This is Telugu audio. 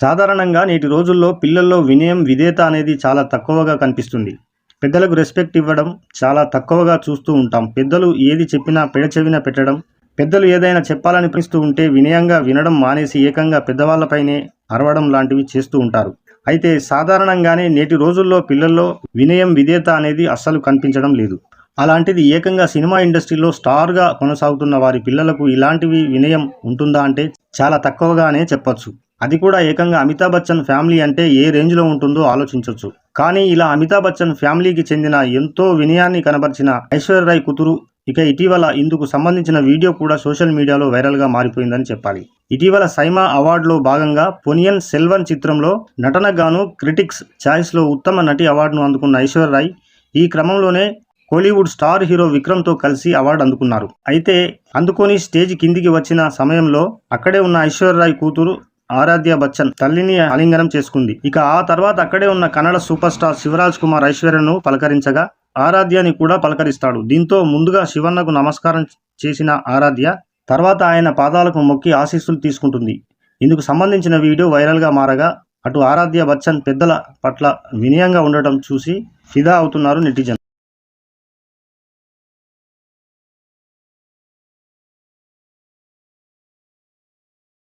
సాధారణంగా నేటి రోజుల్లో పిల్లల్లో వినయం విధేయత అనేది చాలా తక్కువగా కనిపిస్తుంది. పెద్దలకు రెస్పెక్ట్ ఇవ్వడం చాలా తక్కువగా చూస్తూ ఉంటాం. పెద్దలు ఏది చెప్పినా పెడచెవిన పెట్టడం పెద్దలు ఏదైనా చెప్పాలని ప్రశ్నిస్తూ ఉంటే వినయంగా వినడం మానేసి ఏకంగా పెద్దవాళ్ళపైనే అరవడం లాంటివి చేస్తూ ఉంటారు. అయితే సాధారణంగానే నేటి రోజుల్లో పిల్లల్లో వినయం విధేయత అనేది అస్సలు కనిపించడం లేదు. అలాంటిది ఏకంగా సినిమా ఇండస్ట్రీలో స్టార్గా కొనసాగుతున్న వారి పిల్లలకు ఇలాంటివి వినయం ఉంటుందా అంటే చాలా తక్కువగానే చెప్పచ్చు. అది కూడా ఏకంగా అమితాబ్ బచ్చన్ ఫ్యామిలీ అంటే ఏ రేంజ్లో ఉంటుందో ఆలోచించవచ్చు కానీ ఇలా అమితాబ్ బచ్చన్ ఫ్యామిలీకి చెందిన ఎంతో వినయాన్ని కనబరిచిన ఐశ్వర్యరాయ్ కూతురు ఇక ఇటీవల ఇందుకు సంబంధించిన వీడియో కూడా సోషల్ మీడియాలో వైరల్గా మారిపోయిందని చెప్పాలి. ఇటీవల సైమా అవార్డులో భాగంగా పొనియన్ సెల్వన్ చిత్రంలో నటనగాను క్రిటిక్స్ ఛాయిస్లో ఉత్తమ నటి అవార్డును అందుకున్న ఐశ్వర్యరాయ్ ఈ క్రమంలోనే కోలీవుడ్ స్టార్ హీరో విక్రమ్తో కలిసి అవార్డు అందుకున్నారు. అయితే అందుకొని స్టేజ్ కిందికి వచ్చిన సమయంలో అక్కడే ఉన్న ఐశ్వర్యరాయ్ కూతురు ఆరాధ్య బచ్చన్ తల్లిని ఆలింగనం చేసుకుంది. ఇక ఆ తర్వాత అక్కడే ఉన్న కన్నడ సూపర్ స్టార్ శివరాజ్ కుమార్ ఐశ్వర్యను పలకరించగా ఆరాధ్యని కూడా పలకరిస్తాడు. దీంతో ముందుగా శివన్నకు నమస్కారం చేసిన ఆరాధ్య తర్వాత ఆయన పాదాలకు మొక్కి ఆశీస్సులు తీసుకుంటుంది. ఇందుకు సంబంధించిన వీడియో వైరల్గా మారగా అటు ఆరాధ్య బచ్చన్ పెద్దల పట్ల వినయంగా ఉండటం చూసి ఫిదా అవుతున్నారు నెటిజన్